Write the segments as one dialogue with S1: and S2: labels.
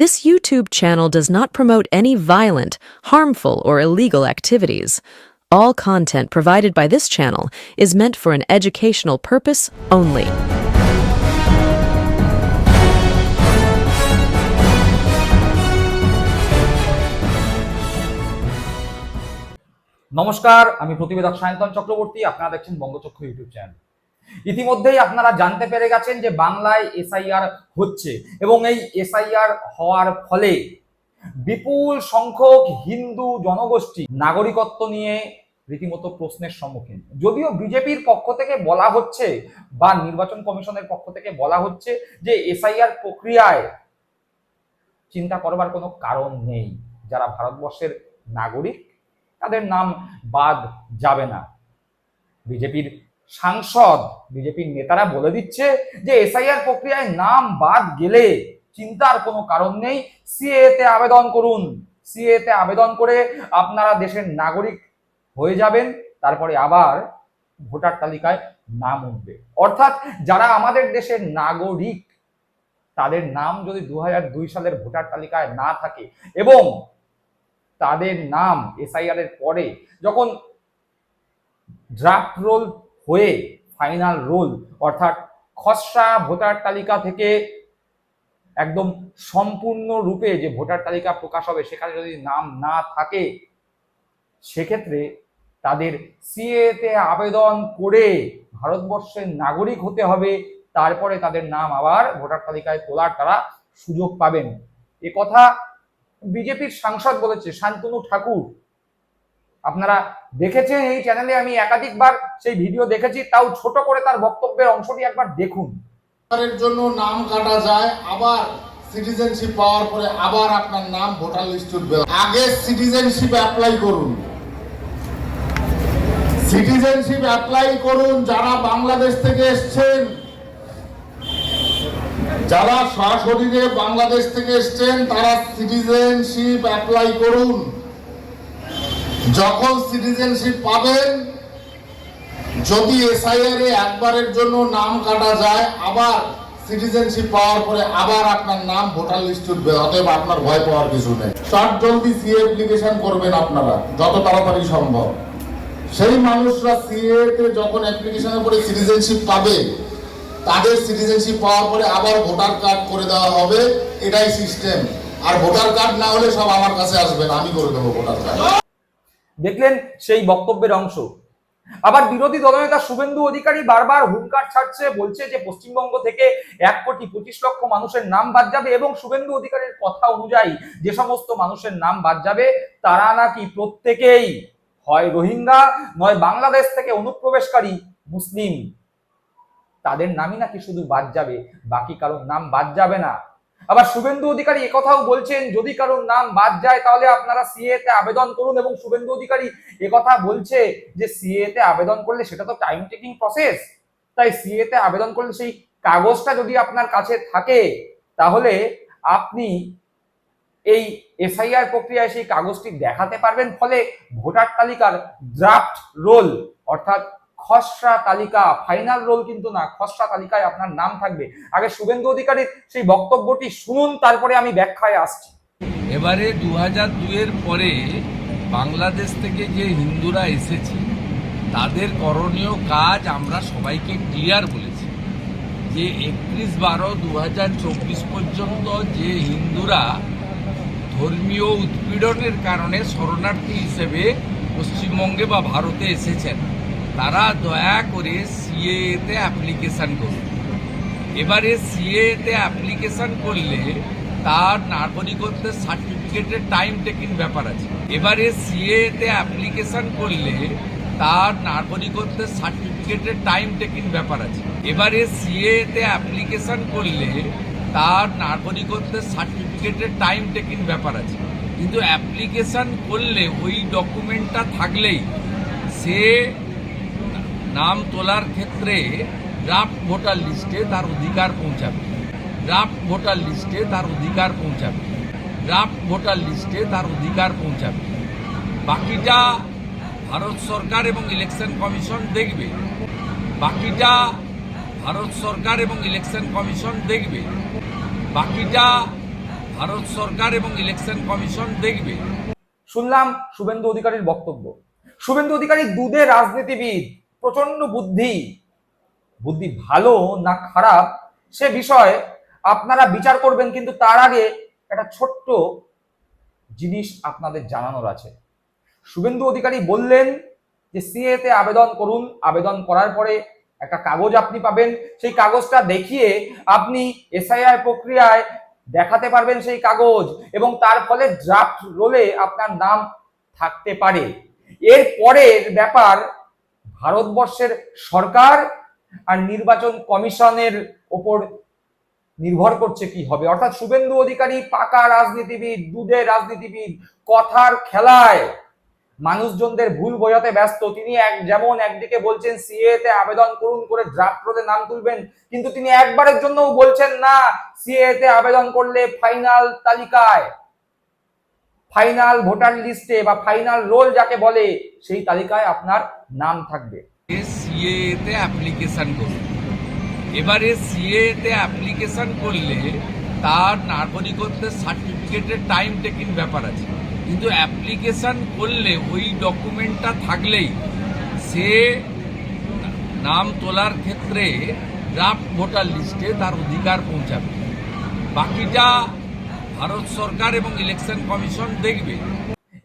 S1: This YouTube channel does not promote any violent, harmful, or illegal activities. All content provided by this channel is meant for an educational purpose only.
S2: নমস্কার আমি প্রতিবেদক সায়ন্তন চক্রবর্তী আপনারা দেখছেন বঙ্গচক্ষু YouTube channel ইতিমধ্যেই আপনারা জানতে পেরে গেছেন যে বাংলায় এসআইআর হচ্ছে এবং এই এসআইআর হওয়ার ফলে বিপুল সংখ্যক হিন্দু জনগোষ্ঠী নাগরিকত্ব নিয়ে রীতিমতো প্রশ্নের সম্মুখীন। যদিও বিজেপির পক্ষ থেকে বলা হচ্ছে বা নির্বাচন কমিশনের পক্ষ থেকে বলা হচ্ছে যে এসআইআর প্রক্রিয়ায় চিন্তা করবার কোনো কারণ নেই। যারা ভারতবর্ষের নাগরিক, তাদের নাম বাদ যাবে না। বিজেপির সাংসদ, বিজেপির নেতারা বলে দিচ্ছে যে এসআইআর প্রক্রিয়ায় নাম বাদ গেলে চিন্তার কোনো কারণ নেই। সিএতে আবেদন করুন। সিএ তে আবেদন করে আপনারা দেশের নাগরিক হয়ে যাবেন। তারপরে আবার ভোটার তালিকায় নাম উঠবে। অর্থাৎ যারা আমাদের দেশের নাগরিক, তাদের নাম যদি দু দুই সালের ভোটার তালিকায় না থাকে এবং তাদের নাম এসআইআর এর পরে যখন ড্রাফট রোল হয়ে ফাইনাল রোল অর্থাৎ খসড়া ভোটার তালিকা থেকে একদম সম্পূর্ণ রূপে যে ভোটার তালিকা প্রকাশ হবে, সেখানে যদি নাম না থাকে, সেক্ষেত্রে তাদের সিএ তে আবেদন করে ভারতবর্ষের নাগরিক হতে হবে, তারপরে তাদের নাম আবার ভোটার তালিকায় তোলার তারা সুযোগ পাবেন। এ কথা বিজেপির সাংসদ বলেছে, শান্তনু ঠাকুর। আপনারা দেখেছেন, এই চ্যানেলে আমি একাধিকবার সেই ভিডিও দেখেছি, তাও ছোট করে তার বক্তব্যের অংশটি একবার দেখুন।
S3: জন্য নাম কাটা যায়, আবার সিটিজেনশিপ পাওয়ার পরে আবার আপনার নাম ভোটার লিস্ট উঠবে। আগে সিটিজেনশিপ অ্যাপ্লাই করুন। সিটিজেনশিপ অ্যাপ্লাই করুন, যারা বাংলাদেশ থেকে এসছেন, যারা সরাসরিরে বাংলাদেশ থেকে এসছেন, তারা সিটিজেনশিপ অ্যাপ্লাই করুন। যখন সিটিজেনশিপ পাবেন, যদি এসআইআর এ একবারের জন্য নাম কাটা যায়, আবার সিটিজেনশিপ পাওয়ার পরে আবার আপনার নাম ভোটার লিস্ট উঠবে, অতএব আপনার ভয় পাওয়ার কিছু নেই। শর্ট জলদি সি অ্যাপ্লিকেশন করবেন আপনারা, যত তাড়াতাড়ি সম্ভব। সেই মানুষরা সিএ তে যখন অ্যাপ্লিকেশনের পরে সিটিজেনশিপ পাবে, তাদের সিটিজেনশিপ পাওয়ার পরে আবার ভোটার কার্ড করে দেওয়া হবে, এটাই সিস্টেম। আর ভোটার কার্ড না হলে সব আমার কাছে আসবেন আমি করে দেবো ভোটার কার্ড।
S2: দেখলেন সেই বক্তব্যের অংশ। আবার বিরোধী দলনেতা শুভেন্দু অধিকারী বারবার হুঙ্কার ছাড়ছে, বলছে যে পশ্চিমবঙ্গ থেকে এক কোটি পঁচিশ লক্ষ মানুষের নাম বাদ যাবে এবং শুভেন্দু অধিকারীর কথা অনুযায়ী যে সমস্ত মানুষের নাম বাদ যাবে, তারা নাকি প্রত্যেকেই হয় রোহিঙ্গা, নয় বাংলাদেশ থেকে অনুপ্রবেশকারী মুসলিম। তাদের নামই নাকি শুধু বাদ যাবে, বাকি কারোর নাম বাদ যাবে না। আবার শুভেন্দু অধিকারী একথাও বলছেন, যদি কারোর নাম বাদ যায় তাহলে আপনারা সিএ তে আবেদন করুন এবং শুভেন্দু অধিকারী একথা বলছে যে সিএ তে আবেদন করলে সেটা তো টাইম টেকিং প্রসেস তাই সিএ তে আবেদন করলে সেই কাগজটা যদি আপনার কাছে থাকে, তাহলে আপনি এই এসআইআর প্রক্রিয়ায় সেই কাগজটি দেখাতে পারবেন। ফলে ভোটার তালিকার ড্রাফট রোল অর্থাৎ খসড়া তালিকা ফাইনাল রোল কিন্তু না, খসড়া তালিকায় আপনার নাম থাকবে। আগে শুভেন্দু অধিকারীর সেই বক্তব্যটি শুনুন, তারপরে আমি ব্যাখ্যায় আসছি।
S4: এবারে দু হাজার দুয়ের পরে বাংলাদেশ থেকে যে হিন্দুরা এসেছে, তাদের করণীয় কাজ আমরা সবাইকে ক্লিয়ার বলেছি। যে একত্রিশ বারো দু পর্যন্ত যে হিন্দুরা ধর্মীয় উৎপীড়নের কারণে শরণার্থী হিসেবে পশ্চিমবঙ্গে বা ভারতে এসেছেন তারা দয়া করে সিএতে অ্যাপ্লিকেশন করুন। এবারে সিএতে অ্যাপ্লিকেশন করলে তার নাগরিকত্বের সার্টিফিকেটের টাইম টেকিং ব্যাপার আছে। এবারে সিএতে অ্যাপ্লিকেশন করলে তার নাগরিকত্বের সার্টিফিকেটের টাইম টেকিং ব্যাপার আছে। এবারে সিএতে অ্যাপ্লিকেশন করলে তার নাগরিকত্বের সার্টিফিকেটের টাইম টেকিং ব্যাপার আছে। কিন্তু অ্যাপ্লিকেশন করলে ওই ডকুমেন্টটা থাকলেই সে নাম তোলার ক্ষেত্রে ড্রাফট ভোটার লিস্টে তার অধিকার পৌঁছাবে। ড্রাফট ভোটার লিস্টে তার অধিকার পৌঁছাবে। ড্রাফট ভোটার লিস্টে তার অধিকার পৌঁছাবে। বাকিটা ভারত সরকার এবং ইলেকশন কমিশন দেখবে। বাকিটা ভারত সরকার এবং ইলেকশন কমিশন দেখবে। বাকিটা ভারত সরকার এবং ইলেকশন কমিশন দেখবে।
S2: শুনলাম শুভেন্দু অধিকারীর বক্তব্য। শুভেন্দু অধিকারী দুধে রাজনীতিবিদ। প্রচণ্ড বুদ্ধি বুদ্ধি ভালো না খারাপ, সে বিষয়ে আপনারা বিচার করবেন, কিন্তু তার আগে একটা ছোট্ট জিনিস আপনাদের জানানোর আছে। শুভেন্দু অধিকারী বললেন যে সিএতে আবেদন করুন। আবেদন করার পরে একটা কাগজ আপনি পাবেন। সেই কাগজটা দেখিয়ে আপনি এসআইআর প্রক্রিয়ায় দেখাতে পারবেন সেই কাগজ এবং তার ফলে ড্রাফট রোলে আপনার নাম থাকতে পারে। এর পরের ব্যাপার ভারতবর্ষের সরকার আর নির্বাচন কমিশনের ওপর নির্ভর করছে কি হবে? অর্থাৎ শুভেন্দু অধিকারী পাকা রাজনীতিবিদ দুধের রাজনীতিবিদ, কথার খেলায় মানুষজনদের ভুল বোঝাতে ব্যস্ত। তিনি এক, যেমন একদিকে বলছেন সিএ তে আবেদন করুন করে ড্রাফট রোলে নাম তুলবেন, কিন্তু তিনি একবারের জন্যও বলছেন না সিএ তে আবেদন করলে ফাইনাল তালিকায়। ফাইনাল ভোটার লিস্টে বা ফাইনাল রোল যাকে বলে, সেই তালিকায় আপনার নাম থাকবে।
S4: সিএতে অ্যাপ্লিকেশন করুন এবারে সিএতে অ্যাপ্লিকেশন করলে তার নাগরিকত্বের সার্টিফিকেটের টাইম টেকিং ব্যাপার আছে। কিন্তু অ্যাপ্লিকেশন করলে ওই ডকুমেন্টটা থাকলেই সে নাম তোলার ক্ষেত্রে ড্রাফট ভোটার লিস্টে তার অধিকার পৌঁছাবে। বাকিটা ভারত সরকার এবং ইলেকশন কমিশন দেখবে।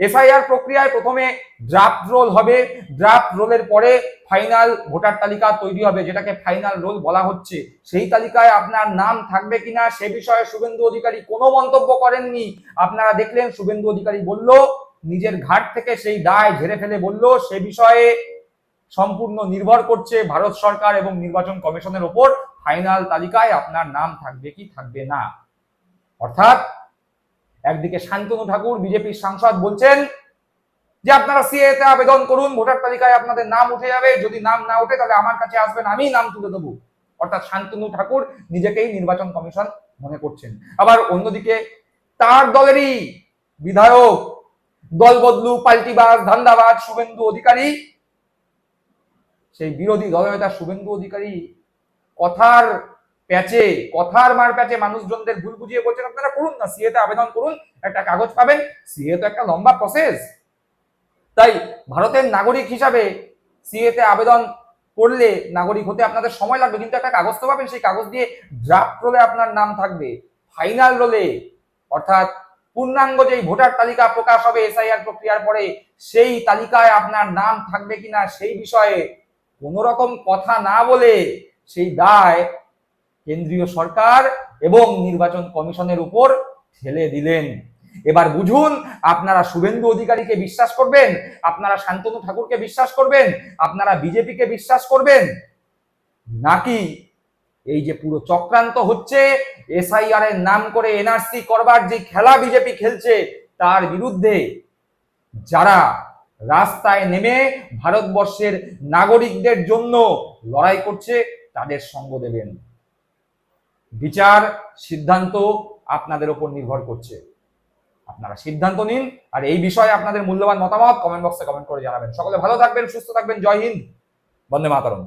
S2: এসআইআর প্রক্রিয়ায় প্রথমে ড্রাফট রোল হবে। ড্রাফট রোলের পরে ফাইনাল ভোটার তালিকা তৈরি হবে, যেটাকে ফাইনাল রোল বলা হচ্ছে। সেই তালিকায় আপনার নাম থাকবে কিনা, সে বিষয়ে শুভেন্দু অধিকারী কোনো মন্তব্য করেননি। আপনারা দেখলেন, শুভেন্দু অধিকারী বলল, নিজের ঘাট থেকে সেই দায় ঝেড়ে ফেলে বলল, সে বিষয়ে সম্পূর্ণ নির্ভর করছে ভারত সরকার এবং নির্বাচন কমিশনের ওপর। ফাইনাল তালিকায় আপনার নাম থাকবে কি থাকবে না। অর্থাৎ একদিকে শান্তনু ঠাকুর, বিজেপির সাংসদ বলছেন যে আপনারা সিএ তে আবেদন করুন, ভোটার তালিকায় আপনাদের নাম উঠে যাবে, যদি নাম না ওঠে তাহলে আমার কাছে আসবেন, আমি নাম তুলে দেবো। অর্থাৎ শান্তনু ঠাকুর নিজেকেই নির্বাচন কমিশন মনে করছেন। আবার অন্যদিকে তার দলেরই বিধায়ক, দল বদলু, পাল্টিবাজ, ধান্দাবাজ শুভেন্দু অধিকারী, সেই বিরোধী দলনেতা শুভেন্দু অধিকারী কথার প্যাচে, কথার মার প্যাচে মানুষজনদের ভুল বুঝিয়ে বলছেন, আপনারা করুন না, সিএতে আবেদন করুন, একটা কাগজ পাবেন, সিএ তো একটা লম্বা প্রসেস তাই ভারতের নাগরিক হিসাবে সিএতে আবেদন করলে নাগরিক হতে আপনাদের সময় লাগবে, কিন্তু একটা কাগজ তো পাবেন, সেই কাগজ দিয়ে ড্রাফট রোলে আপনার নাম থাকবে। ফাইনাল রোলে অর্থাৎ পূর্ণাঙ্গ যেই ভোটার তালিকা প্রকাশ হবে এসআইআর প্রক্রিয়ার পরে, সেই তালিকায় আপনার নাম থাকবে কিনা সেই বিষয়ে কোনো রকম কথা না বলে সেই দায় কেন্দ্রীয় সরকার এবং নির্বাচন কমিশনের উপর ঠেলে দিলেন। এবার বুঝুন, আপনারা শুভেন্দু অধিকারীকে বিশ্বাস করবেন, আপনারা শান্তনু ঠাকুরকে বিশ্বাস করবেন, আপনারা বিজেপিকে বিশ্বাস করবেন, নাকি এই যে পুরো চক্রান্ত হচ্ছে, এসআইআর এর নাম করে এনআরসি করবার যে খেলা বিজেপি খেলছে, তার বিরুদ্ধে যারা রাস্তায় নেমে ভারতবর্ষের নাগরিকদের জন্য লড়াই করছে, তাদের সঙ্গ দেবেন। বিচার, সিদ্ধান্ত আপনাদের উপর নির্ভর করছে। আপনারা সিদ্ধান্ত নিন, আর এই বিষয়ে আপনাদের মূল্যবান মতামত কমেন্ট বক্সে কমেন্ট করে জানাবেন। সকলে ভালো থাকবেন, সুস্থ থাকবেন, জয় হিন্দ, বন্দে মাতরম।